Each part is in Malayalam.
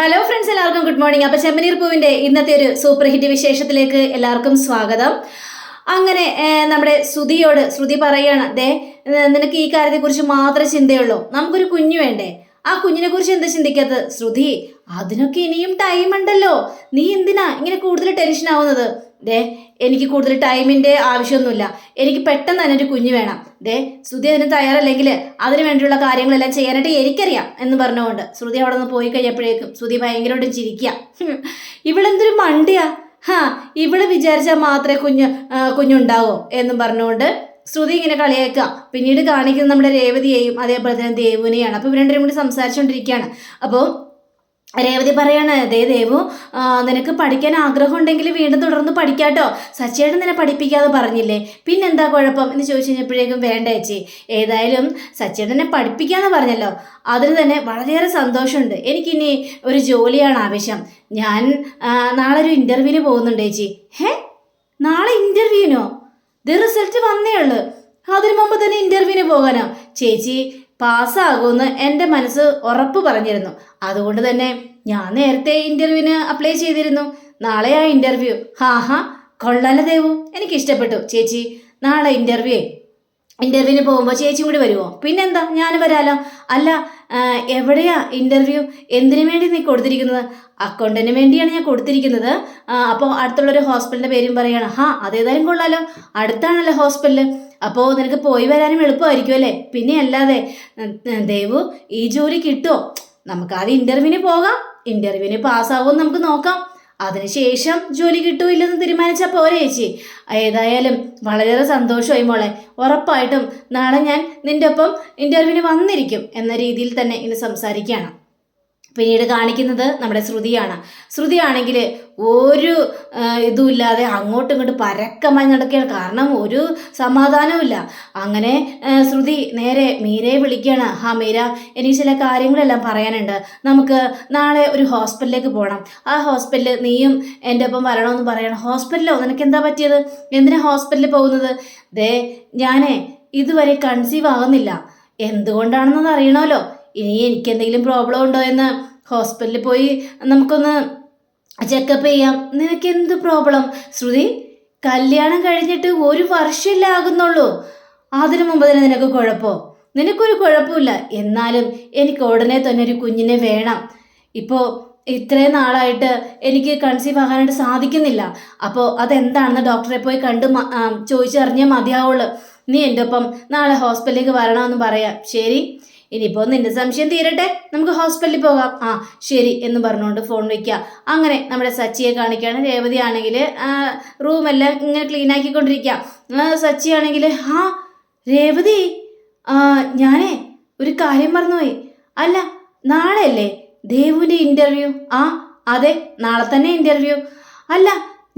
ഹലോ ഫ്രണ്ട്സ് എല്ലാവർക്കും ഗുഡ് മോർണിംഗ് അപ്പൊ ചെമ്മനീർ പൂവിന്റെ ഇന്നത്തെ ഒരു സൂപ്പർ ഹിറ്റ് വിശേഷത്തിലേക്ക് എല്ലാവർക്കും സ്വാഗതം. അങ്ങനെ നമ്മുടെ ശ്രുതിയോട് ശ്രുതി പറയാണ് ദേ നിനക്ക് ഈ കാര്യത്തെ കാര്യത്തെക്കുറിച്ച് മാത്രമേ ചിന്തയുള്ളൂ. നമുക്കൊരു കുഞ്ഞു വേണ്ടേ? ആ കുഞ്ഞിനെ കുറിച്ച് എന്താ ചിന്തിക്കാത്തത് ശ്രുതി അതിനൊക്കെ ഇനിയും ടൈം ഉണ്ടല്ലോ. നീ എന്തിനാ ഇങ്ങനെ കൂടുതൽ ടെൻഷൻ ആവുന്നത്? ദേ എനിക്ക് കൂടുതൽ ടൈമിന്റെ ആവശ്യമൊന്നുമില്ല. എനിക്ക് പെട്ടെന്ന് തന്നെ ഒരു കുഞ്ഞ് വേണം. ദേ ശ്രുതി അതിന് തയ്യാറല്ലെങ്കിൽ അതിന് വേണ്ടിയുള്ള കാര്യങ്ങളെല്ലാം ചെയ്യാനായിട്ട് എനിക്കറിയാം എന്ന് പറഞ്ഞുകൊണ്ട് ശ്രുതി അവിടെ നിന്ന് പോയി കഴിഞ്ഞപ്പോഴേക്കും ശ്രുതി ഭയങ്കരമായിട്ടും ചിരിക്കുക. ഇവളെന്തൊരു മണ്ടിയാ? ഹാ ഇവൾ വിചാരിച്ചാൽ മാത്രമേ കുഞ്ഞ് കുഞ്ഞുണ്ടാവോ എന്നും പറഞ്ഞുകൊണ്ട് ശ്രുതി ഇങ്ങനെ കളിയാക്കുക. പിന്നീട് കാണിക്കുന്നത് നമ്മുടെ രേവതിയെയും അതേപോലെ തന്നെ ദേവുനെയാണ് അപ്പോൾ ഇവർ രണ്ടുപേരും കൂടി സംസാരിച്ചുകൊണ്ടിരിക്കുകയാണ്. അപ്പോൾ രേവതി പറയാണ് ദേ ദേവു നിനക്ക് പഠിക്കാൻ ആഗ്രഹം ഉണ്ടെങ്കിൽ വീണ്ടും തുടർന്ന് പഠിക്കാട്ടോ. സച്ചേട്ടൻ നിന്നെ പഠിപ്പിക്കാതെ പറഞ്ഞില്ലേ? പിന്നെന്താ കുഴപ്പം? എന്ന് ചോദിച്ചു കഴിഞ്ഞപ്പോഴേക്കും വേണ്ട ചേച്ചി ഏതായാലും സച്ചേട്ടനെ പഠിപ്പിക്കാന്ന് പറഞ്ഞല്ലോ. അതിന് തന്നെ വളരെയേറെ സന്തോഷമുണ്ട്. എനിക്കിനി ഒരു ജോലിയാണ് ആവശ്യം. ഞാൻ നാളെ ഒരു ഇന്റർവ്യൂവിന് പോകുന്നുണ്ട് ചേച്ചി. ഹേ? നാളെ ഇന്റർവ്യൂവിനോ ഇത് റിസൾട്ട് വന്നേ ഉള്ളു. അതിനു മുമ്പ് തന്നെ ഇന്റർവ്യൂവിന് പോകാനോ? ചേച്ചി പാസ്സാകുമെന്ന് എന്റെ മനസ്സ് ഉറപ്പ് പറഞ്ഞിരുന്നു. അതുകൊണ്ട് തന്നെ ഞാൻ നേരത്തെ ഇന്റർവ്യൂവിന് അപ്ലൈ ചെയ്തിരുന്നു. നാളെ ആ ഇന്റർവ്യൂ. ഹാ ഹാ കൊള്ളാല ദേവു. എനിക്ക് ഇഷ്ടപ്പെട്ടു ചേച്ചി നാളെ ഇന്റർവ്യൂ. ഇന്റർവ്യൂവിന് പോകുമ്പോൾ ചേച്ചിയും കൂടി വരുമോ പിന്നെന്താ? ഞാൻ വരാലോ. അല്ല എവിടെയാ ഇന്റർവ്യൂ? എന്തിനു വേണ്ടി നീ കൊടുത്തിരിക്കുന്നത്? അക്കൗണ്ടിന് വേണ്ടിയാണ് ഞാൻ കൊടുത്തിരിക്കുന്നത്. അപ്പോൾ അടുത്തുള്ളൊരു ഹോസ്പിറ്റലിന്റെ പേരും പറയാണ്. ഹാ അതേതായാലും കൊള്ളാലോ. അടുത്താണല്ലോ ഹോസ്പിറ്റൽ അപ്പോൾ നിനക്ക് പോയി വരാനും എളുപ്പമായിരിക്കും അല്ലേ? പിന്നെ അല്ലാതെ ദേവു ഈ ജോലി കിട്ടുമോ നമുക്ക് ആദ്യം ഇന്റർവ്യൂവിന് പോകാം. ഇന്റർവ്യൂവിന് പാസ്സാവുമെന്ന് നമുക്ക് നോക്കാം. അതിനുശേഷം ജോലി കിട്ടൂല്ലെന്ന് തീരുമാനിച്ച പോരെ ചേച്ചി. ഏതായാലും വളരെയേറെ സന്തോഷമായി മോളെ. ഉറപ്പായിട്ടും നാളെ ഞാൻ നിന്റെ ഒപ്പം ഇന്റർവ്യൂവിന് വന്നിരിക്കും എന്ന രീതിയിൽ തന്നെ ഇന്ന് സംസാരിക്കുകയാണ്. പിന്നീട് കാണിക്കുന്നത് നമ്മുടെ ശ്രുതിയാണ്. ശ്രുതിയാണെങ്കിൽ ഒരു ഇതുമില്ലാതെ അങ്ങോട്ടും ഇങ്ങോട്ടും പരക്കമായി നടക്കുകയാണ്. കാരണം ഒരു സമാധാനവുമില്ല. അങ്ങനെ ശ്രുതി നേരെ മീരയെ വിളിക്കുകയാണ്. ഹാ മീര എനിക്ക് ചില കാര്യങ്ങളെല്ലാം പറയാനുണ്ട്. നമുക്ക് നാളെ ഒരു ഹോസ്പിറ്റലിലേക്ക് പോകണം ആ ഹോസ്പിറ്റലിൽ നീയും എന്റെ ഒപ്പം വരണമെന്ന് പറയണം. ഹോസ്പിറ്റലോ നിനക്ക് എന്താ പറ്റിയത്? എന്തിനാ ഹോസ്പിറ്റലിൽ പോകുന്നത്? ദേ ഞാനേ ഇതുവരെ കൺസീവ് ആകുന്നില്ല എന്തുകൊണ്ടാണെന്നത് അറിയണമല്ലോ. ഇനി എനിക്കെന്തെങ്കിലും പ്രോബ്ലം ഉണ്ടോ എന്ന് ഹോസ്പിറ്റലിൽ പോയി നമുക്കൊന്ന് ചെക്കപ്പ് ചെയ്യാം. നിനക്ക് എന്ത് പ്രോബ്ലം? ശ്രുതി കല്യാണം കഴിഞ്ഞിട്ട് ഒരു വർഷമല്ലേ ആകുന്നുള്ളൂ. അതിനു മുമ്പ് തന്നെ നിനക്ക് കുഴപ്പമോ നിനക്കൊരു കുഴപ്പമില്ല. എന്നാലും എനിക്ക് ഉടനെ തന്നെ ഒരു കുഞ്ഞിനെ വേണം. ഇപ്പോൾ ഇത്രയും നാളായിട്ട് എനിക്ക് കൺസീവ് ആകാനായിട്ട് സാധിക്കുന്നില്ല. അപ്പോൾ അതെന്താണെന്ന് ഡോക്ടറെ പോയി കണ്ട് ചോദിച്ചറിഞ്ഞേ മതിയാവുള്ളൂ. നീ എന്റെ ഒപ്പം നാളെ ഹോസ്പിറ്റലിലേക്ക് വരണമെന്ന് പറയാം. ശരി? ഇനിയിപ്പോൾ നിന്റെ സംശയം തീരട്ടെ. നമുക്ക് ഹോസ്പിറ്റലിൽ പോകാം ആ ശരി എന്ന് പറഞ്ഞുകൊണ്ട് ഫോൺ വയ്ക്കുക അങ്ങനെ നമ്മുടെ സച്ചിയെ കാണിക്കുകയാണ് രേവതി ആണെങ്കിൽ റൂമെല്ലാം ഇങ്ങനെ ക്ലീൻ ആക്കിക്കൊണ്ടിരിക്കുക സച്ചി ആണെങ്കിൽ ആ രേവതി ഞാനേ ഒരു കാര്യം മറന്നുപോയി. അല്ല നാളെ അല്ലേ ദേവുവിന്റെ ഇന്റർവ്യൂ ആ അതെ നാളെ തന്നെ ഇന്റർവ്യൂ അല്ല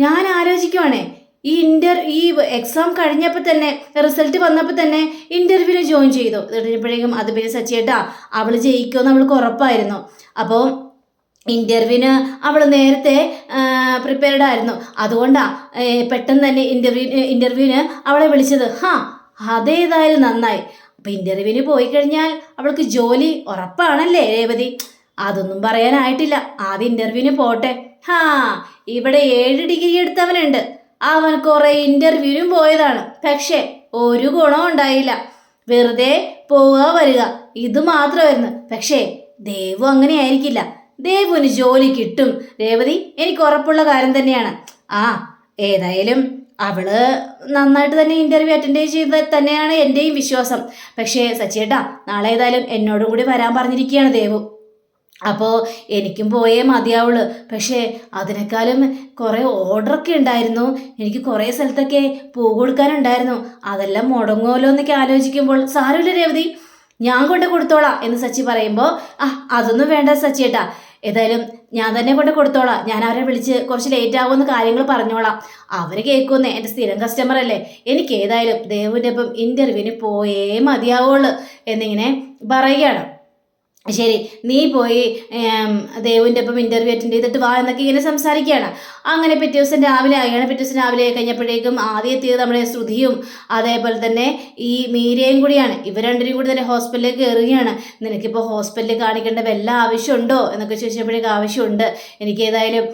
ഞാൻ ആലോചിക്കുവാണേ ഈ ഇന്റർ ഈ എക്സാം കഴിഞ്ഞപ്പോൾ തന്നെ റിസൾട്ട് വന്നപ്പോൾ തന്നെ ഇന്റർവ്യൂവിന് ജോയിൻ ചെയ്തു. കഴിഞ്ഞപ്പോഴേക്കും അത് പിന്നെ സച്ചിയേട്ടാ അവൾ ജയിക്കുമെന്ന് അവൾക്ക് ഉറപ്പായിരുന്നു. അപ്പോൾ ഇന്റർവ്യൂവിന് അവൾ നേരത്തെ പ്രിപ്പയർഡ് ആയിരുന്നു. അതുകൊണ്ടാണ് പെട്ടെന്ന് തന്നെ ഇന്റർവ്യൂ ഇന്റർവ്യൂവിന് അവളെ വിളിച്ചത്. ഹാ അതേതായാലും നന്നായി. അപ്പോൾ ഇന്റർവ്യൂവിന് പോയി കഴിഞ്ഞാൽ അവൾക്ക് ജോലി ഉറപ്പാണല്ലേ രേവതി? അതൊന്നും പറയാനായിട്ടില്ല. ആദ്യം ഇന്റർവ്യൂവിന് പോട്ടെ. ഹാ ഇവിടെ ഏഴ് ഡിഗ്രി എടുത്തവനുണ്ട്. അവൻ കുറെ ഇന്റർവ്യൂവിനും പോയതാണ്. പക്ഷേ ഒരു ഗുണം ഉണ്ടായില്ല. വെറുതെ പോവുക വരിക. ഇത് മാത്രമായിരുന്നു. പക്ഷേ ദേവു അങ്ങനെയായിരിക്കില്ല ദേവുവിന് ജോലി കിട്ടും. രേവതി എനിക്ക് ഉറപ്പുള്ള കാര്യം തന്നെയാണ്. ആ ഏതായാലും അവൾ നന്നായിട്ട് തന്നെ ഇന്റർവ്യൂ അറ്റൻഡ് ചെയ്ത് തന്നെയാണ് എന്റെയും വിശ്വാസം. പക്ഷേ സച്ചിയേട്ടാ നാളെ ഏതായാലും എന്നോടും കൂടി വരാൻ പറഞ്ഞിരിക്കുകയാണ് ദേവു. അപ്പോൾ എനിക്കും പോയേ മതിയാവുള്ളൂ. പക്ഷേ അതിനേക്കാളും കുറേ ഓർഡറൊക്കെ ഉണ്ടായിരുന്നു. എനിക്ക് കുറേ സ്ഥലത്തൊക്കെ പൂ കൊടുക്കാനുണ്ടായിരുന്നു. അതെല്ലാം മുടങ്ങുമല്ലോ എന്നൊക്കെ ആലോചിക്കുമ്പോൾ സാരമില്ല രേവതി ഞാൻ കൊണ്ട് കൊടുത്തോളാം എന്ന് സച്ചി പറയുമ്പോൾ ആ അതൊന്നും വേണ്ട സച്ചി ഏട്ടാ. ഏതായാലും ഞാൻ തന്നെ കൊണ്ട് കൊടുത്തോളാം. ഞാൻ അവരെ വിളിച്ച് കുറച്ച് ലേറ്റ് ആകുമെന്ന് കാര്യങ്ങൾ പറഞ്ഞോളാം. അവർ കേൾക്കുമെന്ന്. എന്റെ സ്ഥിരം കസ്റ്റമർ അല്ലേ. എനിക്ക് ഏതായാലും ദേവുവിന്റെ ഒപ്പം ഇന്റർവ്യൂവിന് പോയേ മതിയാവുള്ളൂ എന്നിങ്ങനെ പറയുകയാണ്. ശരി നീ പോയി ദേവിന്റെ ഒപ്പം ഇന്റർവ്യൂ അറ്റൻഡ് ചെയ്തിട്ട് വാ എന്നൊക്കെ ഇങ്ങനെ സംസാരിക്കുകയാണ്. അങ്ങനെ പിറ്റേ ദിവസം രാവിലെ ആയാണ് പിറ്റേ ദിവസം രാവിലെ കഴിഞ്ഞപ്പോഴേക്കും ആദ്യം എത്തിയത് നമ്മുടെ ശ്രുതിയും അതേപോലെ തന്നെ ഈ മീരയും കൂടിയാണ്. ഇവർ രണ്ടുപേരും കൂടി തന്നെ ഹോസ്പിറ്റലിൽ കയറുകയാണ്. നിനക്കിപ്പോൾ ഹോസ്പിറ്റലിൽ കാണിക്കേണ്ട വല്ല ആവശ്യമുണ്ടോ? എന്നൊക്കെ ചോദിച്ചപ്പോഴേക്കും ആവശ്യമുണ്ട്. എനിക്ക് ഏതായാലും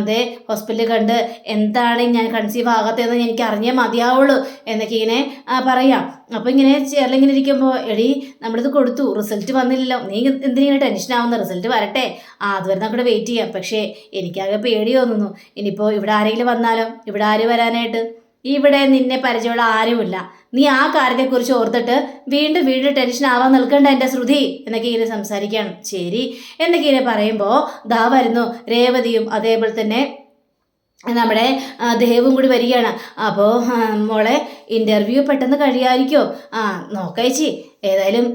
അതെ ഹോസ്പിറ്റലിൽ കണ്ട് എന്താണ് ഞാൻ കൺസീവ് ആകാത്തതെന്ന് എനിക്ക് അറിഞ്ഞേ മതിയാവുള്ളൂ എന്നൊക്കെ ഇങ്ങനെ പറയാം. അപ്പോൾ ഇങ്ങനെ ചേർന്നിങ്ങനെ ഇരിക്കുമ്പോൾ എടി നമ്മളിത് കൊടുത്തു റിസൾട്ട് വന്നില്ലല്ലോ. നീ എന്തിനാണ് ടെൻഷൻ ആവുന്ന റിസൾട്ട് വരട്ടെ. ആ അതുവരെ നമുക്ക് വെയിറ്റ് ചെയ്യാം. പക്ഷേ എനിക്കാകെ പേടി തോന്നുന്നു. ഇനിയിപ്പോൾ ഇവിടെ ആരെങ്കിലും വന്നാലോ? ഇവിടെ ആര് വരാനായിട്ട്? ഇവിടെ നിന്നെ പരിചയമുള്ള ആരുമില്ല. നീ ആ കാര്യത്തെക്കുറിച്ച് ഓർത്തിട്ട് വീണ്ടും വീണ്ടും ടെൻഷൻ ആവാൻ നിൽക്കണ്ട എന്റെ ശ്രുതി എന്നൊക്കെ ഇങ്ങനെ സംസാരിക്കുകയാണ്. ശരി എന്നൊക്കെ ഇങ്ങനെ പറയുമ്പോൾ ദാ വരുന്നു. രേവതിയും അതേപോലെ തന്നെ നമ്മുടെ ദേവും കൂടി വരികയാണ്. അപ്പോൾ മോളെ ഇന്റർവ്യൂ പെട്ടെന്ന് കഴിയാതിരിക്കോ? ആ നോക്കയച്ചി ഏതായാലും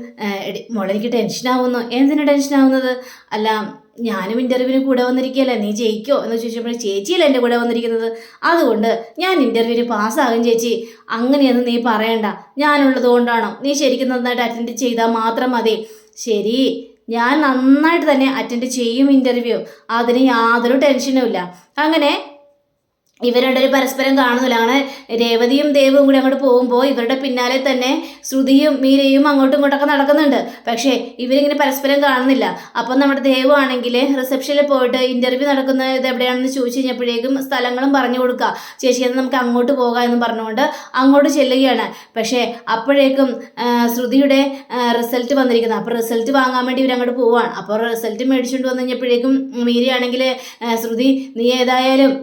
മോളെ എനിക്ക് ടെൻഷനാവുന്നു എന്തിനാ ടെൻഷനാവുന്നത് അല്ല ഞാനും ഇന്റർവ്യൂവിന് കൂടെ വന്നിരിക്കുകയല്ലേ? നീ ജയിക്കോ? എന്ന് ചോദിച്ചപ്പോൾ ചേച്ചിയല്ല എന്റെ കൂടെ വന്നിരിക്കുന്നത്. അതുകൊണ്ട് ഞാൻ ഇന്റർവ്യൂവിന് പാസ്സാകും ചേച്ചി. അങ്ങനെയൊന്നും നീ പറയണ്ട. ഞാനുള്ളത് കൊണ്ടാണോ? നീ ശരിക്കും നന്നായിട്ട് അറ്റൻഡ് ചെയ്താൽ മാത്രം മതി. ശരി ഞാൻ നന്നായിട്ട് തന്നെ അറ്റൻഡ് ചെയ്യും ഇന്റർവ്യൂ അതിന് യാതൊരു ടെൻഷനും ഇല്ല. അങ്ങനെ ഇവർ രണ്ടുപേരും പരസ്പരം കാണുന്നില്ല അങ്ങനെ രേവതിയും ദേവും കൂടി അങ്ങോട്ട് പോകുമ്പോൾ ഇവരുടെ പിന്നാലെ തന്നെ ശ്രുതിയും മീരയും അങ്ങോട്ടും ഇങ്ങോട്ടൊക്കെ നടക്കുന്നുണ്ട്. പക്ഷേ ഇവരിങ്ങനെ പരസ്പരം കാണുന്നില്ല. അപ്പം നമ്മുടെ ദേവു ആണെങ്കിൽ റിസപ്ഷനിൽ പോയിട്ട് ഇന്റർവ്യൂ നടക്കുന്ന ഇത് എവിടെയാണെന്ന് ചോദിച്ചു കഴിഞ്ഞപ്പോഴേക്കും സ്ഥലങ്ങളും പറഞ്ഞു കൊടുക്കുക. ചേച്ചി എന്നാൽ നമുക്ക് അങ്ങോട്ട് പോകാം എന്ന് പറഞ്ഞുകൊണ്ട് അങ്ങോട്ട് ചെല്ലുകയാണ്. പക്ഷേ അപ്പോഴേക്കും ശ്രുതിയുടെ റിസൾട്ട് വന്നിരിക്കുന്നത്. അപ്പോൾ റിസൾട്ട് വാങ്ങാൻ വേണ്ടി ഇവർ അങ്ങോട്ട് പോവാണ്. അപ്പോൾ റിസൾട്ട് മേടിച്ചുകൊണ്ട് വന്നു കഴിഞ്ഞപ്പോഴേക്കും മീരയാണെങ്കിൽ ശ്രുതി നീ ഏതായാലും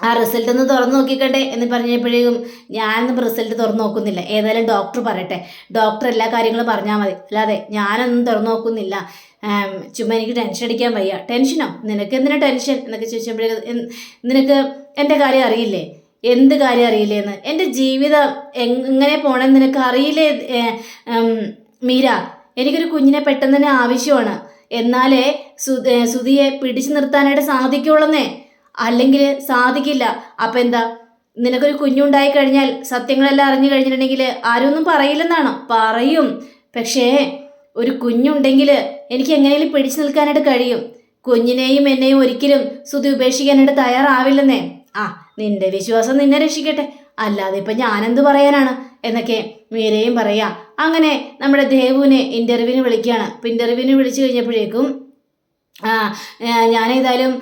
ആ റിസൾട്ട് ഒന്ന് തുറന്നു നോക്കിക്കട്ടെ എന്ന് പറഞ്ഞപ്പോഴേക്കും ഞാനൊന്നും റിസൾട്ട് തുറന്നു നോക്കുന്നില്ല. ഏതായാലും ഡോക്ടർ പറയട്ടെ. ഡോക്ടർ എല്ലാ കാര്യങ്ങളും പറഞ്ഞാൽ മതി. അല്ലാതെ ഞാനൊന്നും തുറന്നു നോക്കുന്നില്ല. ചുമ്മാ എനിക്ക് ടെൻഷൻ അടിക്കാൻ വയ്യ. ടെൻഷനോ നിനക്ക് എന്തിനാ ടെൻഷൻ എന്നൊക്കെ ചോദിച്ചപ്പോഴേക്കും നിനക്ക് എന്റെ കാര്യം അറിയില്ലേ? എന്ത് കാര്യം അറിയില്ലേ എന്ന്? എന്റെ ജീവിതം എങ്ങനെ പോണെന്ന് നിനക്ക് അറിയില്ലേ? മീര എനിക്കൊരു കുഞ്ഞിനെ പെട്ടെന്ന് തന്നെ ആവശ്യമാണ്. എന്നാലേ സുധിയെ പിടിച്ചു നിർത്താനായിട്ട് സാധിക്കുള്ളന്നേ. അല്ലെങ്കിൽ സാധിക്കില്ല. അപ്പം എന്താ? നിനക്കൊരു കുഞ്ഞുണ്ടായി കഴിഞ്ഞാൽ സത്യങ്ങളെല്ലാം അറിഞ്ഞു കഴിഞ്ഞിട്ടുണ്ടെങ്കിൽ ഒന്നും പറയില്ലെന്നാണോ. പറയും. പക്ഷേ ഒരു കുഞ്ഞുണ്ടെങ്കിൽ എനിക്ക് എങ്ങനെയും പിടിച്ചു നിൽക്കാനായിട്ട് കഴിയും. കുഞ്ഞിനെയും എന്നെയും ഒരിക്കലും സുതി ഉപേക്ഷിക്കാനായിട്ട് തയ്യാറാവില്ലെന്നേ. ആ നിന്റെ വിശ്വാസം നിന്നെ രക്ഷിക്കട്ടെ. അല്ലാതെ ഇപ്പം ഞാനെന്ത് പറയാനാണ്? എന്നൊക്കെ മീരയും പറയാ. അങ്ങനെ നമ്മുടെ ദേവുവിനെ ഇന്റർവ്യൂവിന് വിളിക്കുകയാണ് അപ്പം ഇന്റർവ്യൂവിന് വിളിച്ചു കഴിഞ്ഞപ്പോഴേക്കും ആ ഞാനേതായാലും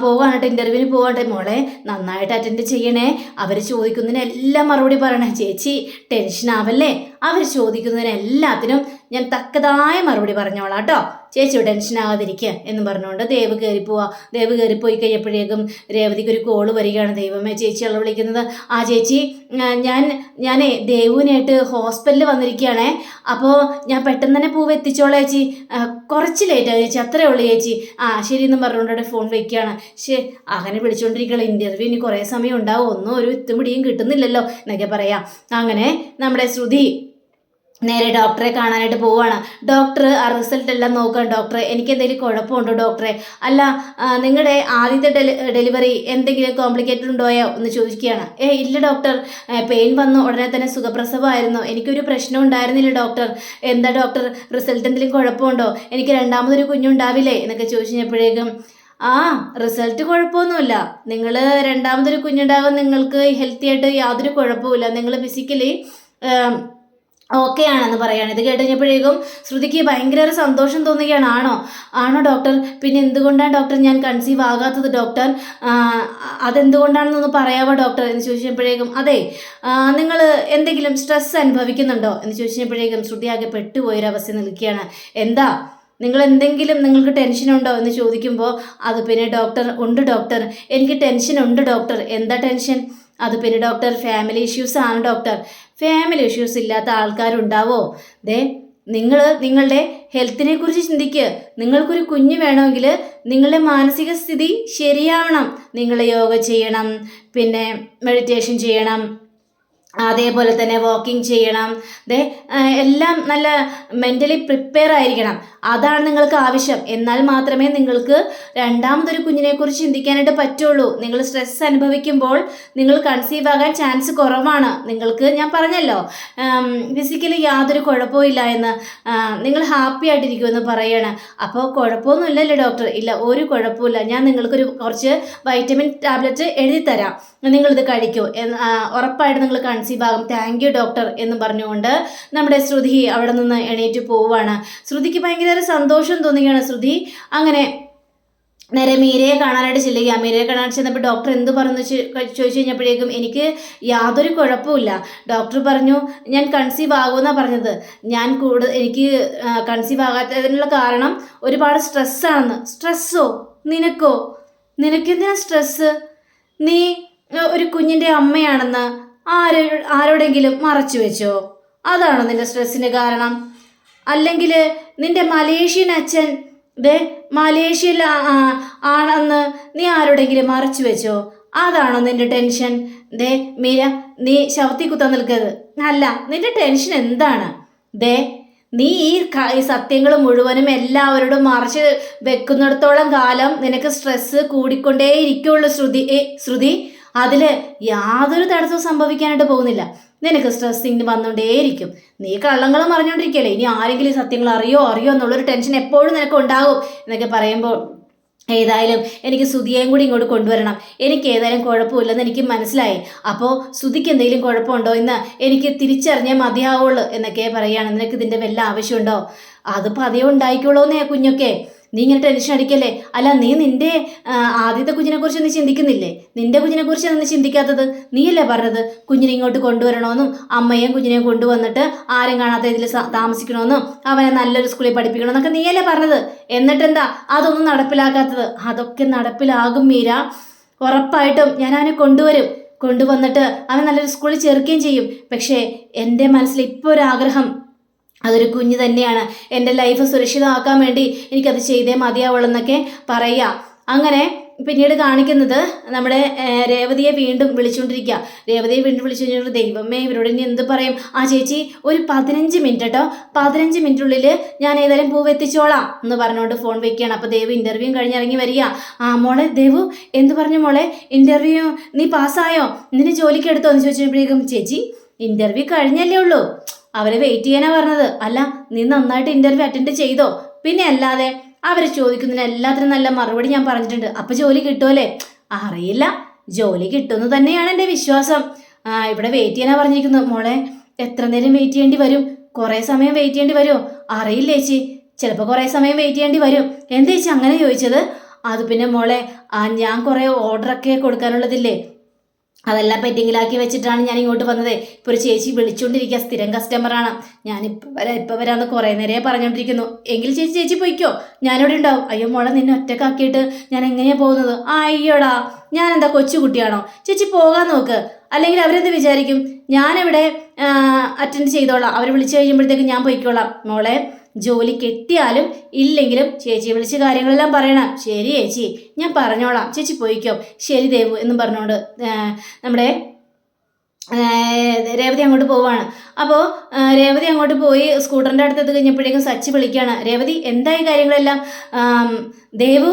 പോവാണ് കേട്ടോ ഇന്റർവ്യൂവിന് പോവാട്ടെ മോളെ. നന്നായിട്ട് അറ്റൻഡ് ചെയ്യണേ. അവർ ചോദിക്കുന്നതിനെല്ലാം മറുപടി പറയണേ. ചേച്ചി ടെൻഷൻ ആവല്ലേ? അവർ ചോദിക്കുന്നതിന് എല്ലാത്തിനും ഞാൻ തക്കതായ മറുപടി പറഞ്ഞോളാം കേട്ടോ ചേച്ചി ടെൻഷൻ ആകാതിരിക്കുക എന്ന് പറഞ്ഞുകൊണ്ട് ദേവ് കയറി പോവാ. ദേവ് കയറിപ്പോയി കഴിഞ്ഞപ്പോഴേക്കും രേവതിക്ക് ഒരു കോൾ വരികയാണ് ദൈവമേ. അവളെ വിളിക്കുന്നത് ആ ചേച്ചി ഞാൻ ഞാനേ ദേവുവിനായിട്ട് ഹോസ്പിറ്റലിൽ വന്നിരിക്കുകയാണേ. അപ്പോൾ ഞാൻ പെട്ടെന്ന് തന്നെ പൂവ് എത്തിച്ചോളാം ചേച്ചി. കുറച്ച് ലേറ്റാണ് ചേച്ചി അത്രേ ഉള്ളൂ ചേച്ചി. ആ ശരി എന്നും പറഞ്ഞുകൊണ്ട് ഫോൺ വയ്ക്കുകയാണ് ശേ അങ്ങനെ വിളിച്ചുകൊണ്ടിരിക്കുകയുള്ള ഇന്റർവ്യൂ ഇനി കുറേ സമയം ഉണ്ടാവും. ഒന്നും ഒരു പിടിയും കിട്ടുന്നില്ലല്ലോ എന്നൊക്കെ പറയാം. അങ്ങനെ നമ്മുടെ ശ്രുതി നേരെ ഡോക്ടറെ കാണാനായിട്ട് പോവാണ്. ഡോക്ടർ ആ റിസൾട്ട് എല്ലാം നോക്കാം ഡോക്ടറെ എനിക്ക് എന്തെങ്കിലും കുഴപ്പമുണ്ടോ ഡോക്ടറെ അല്ല നിങ്ങളുടെ ആദ്യത്തെ ഡെലി ഡെലിവറി എന്തെങ്കിലും കോംപ്ലിക്കേറ്റഡ് ഉണ്ടോയോ എന്ന് ചോദിക്കുകയാണ്. ഏ ഇല്ല ഡോക്ടർ പെയിൻ വന്നു ഉടനെ തന്നെ സുഖപ്രസവമായിരുന്നു എനിക്കൊരു പ്രശ്നം ഉണ്ടായിരുന്നില്ല ഡോക്ടർ എന്താ ഡോക്ടർ റിസൾട്ട് എന്തെങ്കിലും കുഴപ്പമുണ്ടോ? എനിക്ക് രണ്ടാമതൊരു കുഞ്ഞുണ്ടാവില്ലേ? എന്നൊക്കെ ചോദിച്ചപ്പോഴേക്കും ആ റിസൾട്ട് കുഴപ്പമൊന്നുമില്ല. നിങ്ങൾ രണ്ടാമതൊരു കുഞ്ഞുണ്ടാകാൻ നിങ്ങൾക്ക് ഹെൽത്തി ആയിട്ട് യാതൊരു കുഴപ്പമില്ല നിങ്ങൾ ഫിസിക്കലി ഓക്കെ ആണെന്ന് പറയാണ് ഇത് കേട്ട് കഴിഞ്ഞപ്പോഴേക്കും ശ്രുതിക്ക് ഭയങ്കര ഒരു സന്തോഷം തോന്നുകയാണ് ആണോ ആണോ ഡോക്ടർ? പിന്നെ എന്തുകൊണ്ടാണ് ഡോക്ടർ ഞാൻ കൺസീവ് ആകാത്തത് ഡോക്ടർ? അതെന്തുകൊണ്ടാണെന്നൊന്ന് പറയാവോ ഡോക്ടർ? എന്ന് ചോദിച്ചപ്പോഴേക്കും അതെ നിങ്ങൾ എന്തെങ്കിലും സ്ട്രെസ് അനുഭവിക്കുന്നുണ്ടോ? എന്ന് ചോദിച്ചപ്പോഴേക്കും ശ്രുതി ആകെ പെട്ടുപോയൊരവസ്ഥ നിൽക്കുകയാണ്. എന്താ? നിങ്ങൾ എന്തെങ്കിലും നിങ്ങൾക്ക് ടെൻഷൻ ഉണ്ടോ? എന്ന് ചോദിക്കുമ്പോൾ അത് പിന്നെ ഡോക്ടർ ഉണ്ട് ഡോക്ടർ. എനിക്ക് ടെൻഷൻ ഉണ്ട് ഡോക്ടർ. എന്താ ടെൻഷൻ അത് പിന്നെ ഡോക്ടർ ഫാമിലി ഇഷ്യൂസ് ആണ് ഡോക്ടർ. ഫാമിലി ഇഷ്യൂസ് ഇല്ലാത്ത ആൾക്കാരുണ്ടാവോ? ദേ നിങ്ങൾ നിങ്ങളുടെ ഹെൽത്തിനെ കുറിച്ച് ചിന്തിക്കുക നിങ്ങൾക്കൊരു കുഞ്ഞ് വേണമെങ്കിൽ നിങ്ങളുടെ മാനസിക സ്ഥിതി ശരിയാവണം. നിങ്ങൾ യോഗ ചെയ്യണം. പിന്നെ മെഡിറ്റേഷൻ ചെയ്യണം. അതേപോലെ തന്നെ വാക്കിംഗ് ചെയ്യണം. ദേ എല്ലാം നല്ല മെന്റലി പ്രിപ്പയർ ആയിരിക്കണം. അതാണ് നിങ്ങൾക്ക് ആവശ്യം. എന്നാൽ മാത്രമേ നിങ്ങൾക്ക് രണ്ടാമതൊരു കുഞ്ഞിനെക്കുറിച്ച് ചിന്തിക്കാനായിട്ട് പറ്റുള്ളൂ. നിങ്ങൾ സ്ട്രെസ് അനുഭവിക്കുമ്പോൾ നിങ്ങൾ കൺസീവ് ആകാൻ ചാൻസ് കുറവാണ്. നിങ്ങൾക്ക് ഞാൻ പറഞ്ഞല്ലോ ഫിസിക്കലി യാതൊരു കുഴപ്പമില്ല എന്ന് നിങ്ങൾ ഹാപ്പി ആയിട്ടിരിക്കുമെന്ന് പറയാണ്. അപ്പോൾ കുഴപ്പമൊന്നുമില്ലല്ലോ ഡോക്ടർ ഇല്ല ഒരു കുഴപ്പമില്ല ഞാൻ നിങ്ങൾക്കൊരു കുറച്ച് വൈറ്റമിൻ ടാബ്ലറ്റ് എഴുതി തരാം നിങ്ങളിത് കഴിക്കൂ എന്ന് ഉറപ്പായിട്ട് നിങ്ങൾ കൺസീവ് ഭാഗം താങ്ക് യു ഡോക്ടർ എന്ന് പറഞ്ഞുകൊണ്ട് നമ്മുടെ ശ്രുതി അവിടെ നിന്ന് എണീറ്റ് പോവുകയാണ് ശ്രുതിക്ക് ഭയങ്കര സന്തോഷം തോന്നുകയാണ്. ശ്രുതി അങ്ങനെ നേരെ മീരയെ കാണാനായിട്ട് ചെല്ലുക മീരയെ കാണാൻ ചെന്നപ്പോൾ ഡോക്ടർ എന്ത് പറഞ്ഞു ചോദിച്ചു കഴിഞ്ഞപ്പോഴേക്കും എനിക്ക് യാതൊരു കുഴപ്പമില്ല ഡോക്ടർ പറഞ്ഞു ഞാൻ കൺസീവ് ആകുമെന്നാണ് പറഞ്ഞത്. ഞാൻ കൂടുതൽ എനിക്ക് കൺസീവ് ആകാത്തതിനുള്ള കാരണം ഒരുപാട് സ്ട്രെസ്സാണെന്ന്. സ്ട്രെസ്സോ? നിനക്കോ? നിനക്കെന്തിനാ സ്ട്രെസ്സ്? നീ ഒരു കുഞ്ഞിന്റെ അമ്മയാണെന്ന്. ആരോ ആരോടെങ്കിലും മറച്ചു വെച്ചോ? അതാണോ നിന്റെ സ്ട്രെസ്സിന് കാരണം? അല്ലെങ്കിൽ നിന്റെ മലേഷ്യൻ അച്ഛൻ ദേ മലേഷ്യയിൽ ആണെന്ന് നീ ആരോടെങ്കിലും മറച്ചു വെച്ചോ? അതാണോ നിന്റെ ടെൻഷൻ ദേ മീര നീ ശവത്തി കുത്താൻ നിൽക്കരുത്. അല്ല നിന്റെ ടെൻഷൻ എന്താണ്? ദേ നീ ഈ ഈ സത്യങ്ങൾ മുഴുവനും എല്ലാവരോടും മറച്ച് വെക്കുന്നിടത്തോളം കാലം നിനക്ക് സ്ട്രെസ് കൂടിക്കൊണ്ടേ ഇരിക്കുള്ളൂ ശ്രുതി ശ്രുതി? അതിൽ യാതൊരു തടസ്സവും സംഭവിക്കാനായിട്ട് പോകുന്നില്ല. നിനക്ക് സ്ട്രെസ്സിങ് വന്നുകൊണ്ടേയിരിക്കും നീ കള്ളങ്ങൾ അറിഞ്ഞുകൊണ്ടിരിക്കുകയല്ലേ ഇനി ആരെങ്കിലും സത്യങ്ങൾ അറിയോ? അറിയോ എന്നുള്ളൊരു ടെൻഷൻ എപ്പോഴും നിനക്ക് ഉണ്ടാകും എന്നൊക്കെ പറയുമ്പോൾ ഏതായാലും എനിക്ക് സുതിയേയും കൂടി ഇങ്ങോട്ട് കൊണ്ടുവരണം. എനിക്ക് ഏതായാലും കുഴപ്പമില്ലെന്ന് എനിക്ക് മനസ്സിലായി. അപ്പോൾ സുതിക്ക് എന്തെങ്കിലും കുഴപ്പമുണ്ടോ എന്ന് എനിക്ക് തിരിച്ചറിഞ്ഞേ മതിയാവുള്ളൂ എന്നൊക്കെ പറയുകയാണ്. നിനക്ക് ഇതിന്റെ വല്ല ആവശ്യമുണ്ടോ? അത് ഉണ്ടായിക്കോളൂ ഉണ്ടായിക്കോളൂന്നേ കുഞ്ഞൊക്കെ. നീ ഇങ്ങനെ ടെൻഷൻ അടിക്കല്ലേ? അല്ല നീ നിന്റെ ആദ്യത്തെ കുഞ്ഞിനെ കുറിച്ച് നീ ചിന്തിക്കുന്നില്ലേ? നിന്റെ കുഞ്ഞിനെ കുറിച്ച് നീ ചിന്തിക്കാത്തത്. നീയല്ലേ പറഞ്ഞത്? കുഞ്ഞിനെ ഇങ്ങോട്ട് കൊണ്ടുവരണമെന്നും അമ്മയും കുഞ്ഞിനെയും കൊണ്ടുവന്നിട്ട് ആരും കാണാത്ത ഇതിൽ താമസിക്കണമെന്നും അവനെ നല്ലൊരു സ്കൂളിൽ പഠിപ്പിക്കണമെന്നൊക്കെ നീയല്ലേ പറഞ്ഞത്? എന്നിട്ടെന്താ? അതൊന്നും നടപ്പിലാക്കാത്തത്. അതൊക്കെ നടപ്പിലാകും മീര. ഉറപ്പായിട്ടും ഞാൻ അവനെ കൊണ്ടുവരും. കൊണ്ടുവന്നിട്ട് അവൻ നല്ലൊരു സ്കൂളിൽ ചേർക്കുകയും ചെയ്യും. പക്ഷേ എന്റെ മനസ്സിൽ ഇപ്പോൾ ഒരു ആഗ്രഹം. അതൊരു കുഞ്ഞ് തന്നെയാണ്. എന്റെ ലൈഫ് സുരക്ഷിതമാക്കാൻ വേണ്ടി എനിക്കത് ചെയ്തേ മതിയാവുള്ളൂ എന്നൊക്കെ പറയുക അങ്ങനെ പിന്നീട് കാണിക്കുന്നത് നമ്മുടെ രേവതിയെ വീണ്ടും വിളിച്ചുകൊണ്ടിരിക്കുക രേവതിയെ വീണ്ടും വിളിച്ചുകൊണ്ടിരിക്കുന്നത് ദൈവമേ ഇവരോട് ഇനി എന്ത് പറയും? ആ ചേച്ചി ഒരു പതിനഞ്ച് മിനിറ്റ് കേട്ടോ പതിനഞ്ച് മിനിറ്റിനുള്ളിൽ ഞാൻ ഏതായാലും പൂവ് എത്തിച്ചോളാം എന്ന് പറഞ്ഞുകൊണ്ട് ഫോൺ വെക്കുകയാണ്. അപ്പോൾ ദേവ് ഇന്റർവ്യൂ കഴിഞ്ഞിറങ്ങി വരിക. ആ മോളെ ദേവു എന്ത് പറഞ്ഞു മോളെ? ഇന്റർവ്യൂ നീ പാസ്സായോ നിന്നെ ജോലിക്ക് എടുത്തോ എന്ന് ചോദിച്ചപ്പോഴേക്കും ചേച്ചി ഇന്റർവ്യൂ കഴിഞ്ഞല്ലേ ഉള്ളൂ. അവരെ വെയിറ്റ് ചെയ്യാനാ പറഞ്ഞത്. അല്ല നീ നന്നായിട്ട് ഇന്റർവ്യൂ അറ്റൻഡ് ചെയ്തോ? പിന്നെ അല്ലാതെ അവർ ചോദിക്കുന്നതിന് എല്ലാത്തിനും നല്ല മറുപടി ഞാൻ പറഞ്ഞിട്ടുണ്ട്. അപ്പൊ ജോലി കിട്ടുമല്ലേ അറിയില്ല. ജോലി കിട്ടുമെന്ന് തന്നെയാണ് എന്റെ വിശ്വാസം. ഇവിടെ വെയിറ്റ് ചെയ്യാനാ പറഞ്ഞിരിക്കുന്നത്. മോളെ എത്ര നേരം വെയിറ്റ് ചെയ്യേണ്ടി വരും? കുറേ സമയം വെയിറ്റ് ചെയ്യേണ്ടി വരുമോ അറിയില്ല ചേച്ചി? ചിലപ്പോൾ കുറേ സമയം വെയിറ്റ് ചെയ്യേണ്ടി വരും. എന്താ ചേച്ചി അങ്ങനെ ചോദിച്ചത്? അത് പിന്നെ മോളെ ഞാൻ കുറേ ഓർഡറൊക്കെ കൊടുക്കാനുള്ളതില്ലേ? അതെല്ലാം പെറ്റിങ്ങിലാക്കി വെച്ചിട്ടാണ് ഞാൻ ഇങ്ങോട്ട് വന്നത്. ഇപ്പോൾ ഒരു ചേച്ചി വിളിച്ചുകൊണ്ടിരിക്കുക സ്ഥിരം കസ്റ്റമറാണ് ഞാൻ ഇപ്പോൾ വരാം ഇപ്പോൾ വരാമെന്ന് കുറേ നേരെ പറഞ്ഞുകൊണ്ടിരിക്കുന്നു എങ്കിൽ ചേച്ചി ചേച്ചി പോയിക്കോ? ഞാനിവിടെ ഉണ്ടാവും അയ്യോ മോളെ നിന്നെ ഒറ്റക്കാക്കിയിട്ട് ഞാൻ എങ്ങനെയാണ് പോകുന്നത്? അയ്യോടാ ഞാൻ എന്താ കൊച്ചുകുട്ടിയാണോ? ചേച്ചി പോകാൻ നോക്ക്. അല്ലെങ്കിൽ അവരെന്ത് വിചാരിക്കും? ഞാനിവിടെ അറ്റൻഡ് ചെയ്തോളാം. അവർ വിളിച്ചു കഴിയുമ്പോഴത്തേക്ക് ഞാൻ പോയിക്കോളാം. മോളെ ജോലി കിട്ടിയാലും ഇല്ലെങ്കിലും ചേച്ചിയെ വിളിച്ച് കാര്യങ്ങളെല്ലാം പറയണം. ശരി ചേച്ചി ഞാൻ പറഞ്ഞോളാം. ചേച്ചി പോയിക്കോ. ശരി ദേവു എന്നും പറഞ്ഞുകൊണ്ട് നമ്മുടെ രേവതി അങ്ങോട്ട് പോവാണ്. അപ്പോൾ രേവതി അങ്ങോട്ട് പോയി സ്കൂട്ടറിന്റെ അടുത്തെത്ത് കഴിഞ്ഞപ്പോഴേക്കും സച്ചി വിളിക്കുകയാണ് രേവതി എന്തായി കാര്യങ്ങളെല്ലാം? ദേവു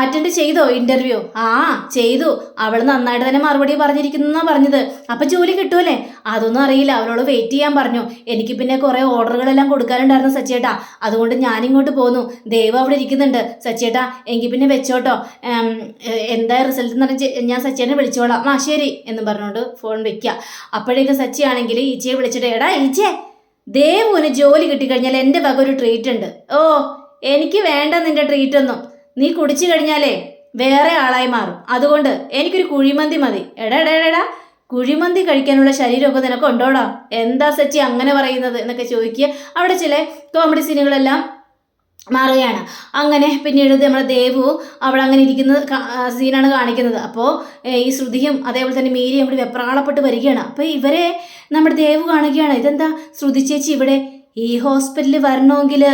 അറ്റൻഡ് ചെയ്തോ ഇന്റർവ്യൂ ആ ചെയ്തു. അവൾ നന്നായിട്ട് തന്നെ മറുപടി പറഞ്ഞിരിക്കുന്ന പറഞ്ഞത്. അപ്പം ജോലി കിട്ടുമല്ലേ അതൊന്നും അറിയില്ല. അവളോട് വെയിറ്റ് ചെയ്യാൻ പറഞ്ഞു. എനിക്ക് പിന്നെ കുറേ ഓർഡറുകളെല്ലാം കൊടുക്കാനുണ്ടായിരുന്നു സച്ചേട്ടാ. അതുകൊണ്ട് ഞാനിങ്ങോട്ട് പോന്നു. ദേവ് അവിടെ ഇരിക്കുന്നുണ്ട്. സച്ചേട്ടാ എങ്കിൽ പിന്നെ വെച്ചോട്ടോ. എന്താ റിസൾട്ട് എന്ന് പറഞ്ഞ് ഞാൻ സച്ചേനെ വിളിച്ചോളാം. ആ ശരി എന്ന് പറഞ്ഞുകൊണ്ട് ഫോൺ വെക്കുക അപ്പോഴേക്കും സച്ചിയാണെങ്കിൽ ഈച്ചയെ വിളിച്ചിട്ട് എടാ ഈച്ചേ ദേവുവിന് ജോലി കിട്ടിക്കഴിഞ്ഞാൽ എന്റെ വക ഒരു ട്രീറ്റ് ഉണ്ട്. ഓ എനിക്ക് വേണ്ട നിന്റെ ട്രീറ്റ് ഒന്നും. നീ കുടിച്ചു കഴിഞ്ഞാലേ വേറെ ആളായി മാറും. അതുകൊണ്ട് എനിക്കൊരു കുഴിമന്തി മതി. എടാ എടാ എടാ, കുഴിമന്തി കഴിക്കാനുള്ള ശരീരമൊക്കെ നിനക്ക് ഉണ്ടോടാ? എന്താ സച്ചി അങ്ങനെ പറയുന്നത് എന്നൊക്കെ ചോദിക്കുക. അവിടെ ചില കോമഡി സീനുകളെല്ലാം മാറുകയാണ്. അങ്ങനെ പിന്നീട് നമ്മുടെ ദേവു അവിടെ അങ്ങനെ ഇരിക്കുന്ന സീനാണ് കാണിക്കുന്നത്. അപ്പോൾ ഈ ശ്രുതിയും അതേപോലെ തന്നെ മീരിയും കൂടി വെപ്രാളപ്പെട്ട് വരികയാണ്. അപ്പോൾ ഇവരെ നമ്മുടെ ദേവു കാണുകയാണ്. ഇതെന്താ? ശ്രുതി ചേച്ചി ഇവിടെ ഈ ഹോസ്പിറ്റലിൽ വരണമെങ്കിൽ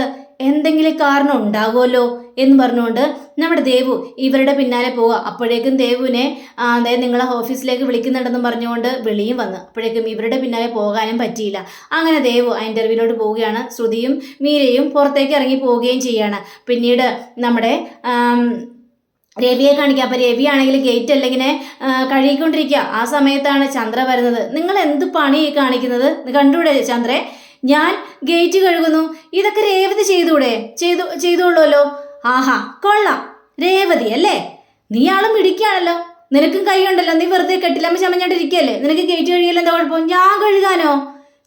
എന്തെങ്കിലും കാരണം ഉണ്ടാകുമല്ലോ എന്ന് പറഞ്ഞുകൊണ്ട് നമ്മുടെ ദേവു ഇവരുടെ പിന്നാലെ പോവുക. അപ്പോഴേക്കും ദേവുവിനെ അതായത് നിങ്ങളെ ഓഫീസിലേക്ക് വിളിക്കുന്നുണ്ടെന്ന് പറഞ്ഞുകൊണ്ട് വിളിയും വന്നു. അപ്പോഴേക്കും ഇവരുടെ പിന്നാലെ പോകാനും പറ്റിയില്ല. അങ്ങനെ ദേവു ആ ഇന്റർവ്യൂലോട്ട് പോവുകയാണ്. ശ്രുതിയും മീരയും പുറത്തേക്ക് ഇറങ്ങി പോവുകയും ചെയ്യുകയാണ് പിന്നീട് നമ്മുടെ രവിയെ കാണിക്കുക. അപ്പോൾ രവി ആണെങ്കിൽ ഗേറ്റ് അല്ലെങ്കിൽ കഴുകിക്കൊണ്ടിരിക്കുക. ആ സമയത്താണ് ചന്ദ്ര വരുന്നത്. നിങ്ങൾ എന്ത് പണി കാണിക്കുന്നത്? കണ്ടുകൂടെ ചന്ദ്രേ? ഞാൻ ഗേറ്റ് കഴുകുന്നു. ഇതൊക്കെ രേവതി ചെയ്തൂടെ? ചെയ്തു ചെയ്തോളൂല്ലോ ആഹാ കൊള്ളാം. രേവതി അല്ലേ? നീ ആളും ഇടിക്കുകയാണല്ലോ നിനക്കും കൈയുണ്ടല്ലോ. നീ വെറുതെ കെട്ടിലമ്മ ചമഞ്ഞോണ്ടിരിക്കുകയല്ലേ നിനക്ക് ഗേറ്റ് കഴുകിയല്ലോ എന്താ കുഴപ്പം? ഞാൻ കഴുകാനോ?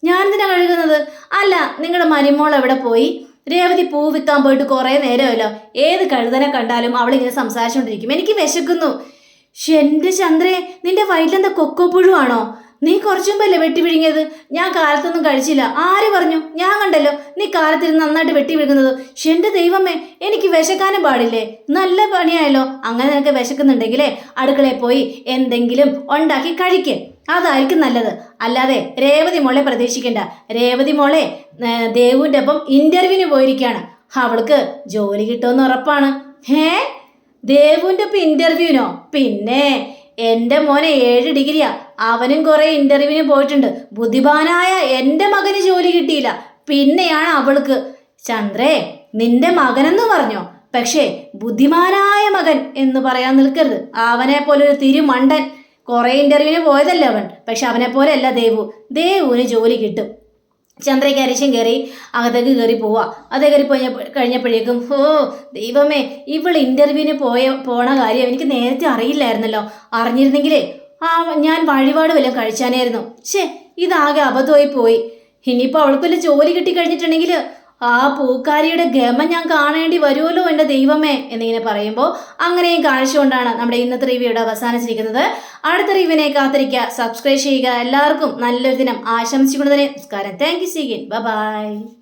ഞാൻ എന്തിനാ കഴുകുന്നത്? അല്ല നിങ്ങളുടെ മരുമോൾ എവിടെ പോയി? രേവതി പൂ വിൽക്കാൻ പോയിട്ട് കുറേ നേരമല്ലോ. ഏത് കഴുതനെ കണ്ടാലും അവളിങ്ങനെ സംസാരിച്ചുകൊണ്ടിരിക്കും. എനിക്ക് വിശക്കുന്നു. എന്റെ ചന്ദ്രേ നിന്റെ വയറ്റിലെന്താ കൊക്കോപ്പുഴുവാണോ നീ കുറച്ചു മുമ്പല്ലേ വെട്ടി വിഴുങ്ങിയത്? ഞാൻ കാലത്തൊന്നും കഴിച്ചില്ല. ആര് പറഞ്ഞു? ഞാൻ കണ്ടല്ലോ. നീ കാലത്തിരുന്ന് നന്നായിട്ട് വെട്ടി വിഴുങ്ങുന്നത്. എന്റെ ദൈവമേ എനിക്ക് വിശക്കാനും പാടില്ലേ? നല്ല പണിയായല്ലോ. അങ്ങനെ നിനക്ക് വിശക്കുന്നുണ്ടെങ്കിലേ അടുക്കളയിൽ പോയി എന്തെങ്കിലും ഉണ്ടാക്കി കഴിക്കേ. അതായിരിക്കും നല്ലത്. അല്ലാതെ രേവതി മോളെ പ്രതീക്ഷിക്കണ്ട. രേവതി മോളെ ദേവുവിന്റെ ഒപ്പം ഇന്റർവ്യൂവിന് പോയിരിക്കുകയാണ്. അവൾക്ക് ജോലി കിട്ടുമെന്ന് ഉറപ്പാണ്. ഹേ? ദേവുവിന്റെ ഒപ്പം ഇന്റർവ്യൂവിനോ പിന്നെ എന്റെ മോനെ ഏഴ് ഡിഗ്രിയാ. അവനും കുറെ ഇന്റർവ്യൂവിന് പോയിട്ടുണ്ട്. ബുദ്ധിമാനായ എന്റെ മകന് ജോലി കിട്ടിയില്ല. പിന്നെയാണ് അവൾക്ക്. ചന്ദ്രേ നിന്റെ മകനെന്ന് പറഞ്ഞോ? പക്ഷേ ബുദ്ധിമാനായ മകൻ എന്ന് പറയാൻ നിൽക്കരുത്. അവനെ പോലെ ഒരു തിരുമണ്ടൻ. കുറെ ഇന്റർവ്യൂവിന് പോയതല്ല അവൻ? പക്ഷെ അവനെ പോലെ അല്ല ദേവു. ദേവുവിന് ജോലി കിട്ടും. ചന്ദ്രയ്ക്ക് അരിശം കയറി അകത്തേക്ക് കയറി പോവാ. അതേ കയറി പോയ കഴിഞ്ഞപ്പോഴേക്കും ഓ ദൈവമേ ഇവൾ ഇന്റർവ്യൂവിന് പോയ പോണ കാര്യം എനിക്ക് നേരത്തെ അറിയില്ലായിരുന്നല്ലോ. അറിഞ്ഞിരുന്നെങ്കിലേ ആ ഞാൻ വഴിപാട് വല്ലതും കഴിച്ചാനായിരുന്നു. ഛേ ഇതാകെ അബദ്ധമായി പോയി ഇനിയിപ്പോൾ അവൾക്ക് വല്ല ജോലി കിട്ടി കഴിഞ്ഞിട്ടുണ്ടെങ്കിൽ ആ പൂക്കാരിയുടെ ഗമ ഞാൻ കാണേണ്ടി വരുമല്ലോ എന്റെ ദൈവമേ എന്നിങ്ങനെ പറയുമ്പോൾ അങ്ങനെയും കാഴ്ചകൊണ്ടാണ് നമ്മുടെ ഇന്നത്തെ റിവ്യൂ ഇവിടെ അവസാനിച്ചിരിക്കുന്നത്. അടുത്ത റിവ്യൂവിനെ കാത്തിരിക്കുക. സബ്സ്ക്രൈബ് ചെയ്യുക. എല്ലാവർക്കും നല്ലൊരു ദിനം ആശംസിക്കുന്നതിന് നമസ്കാരം. Thank you സീഗിൻ by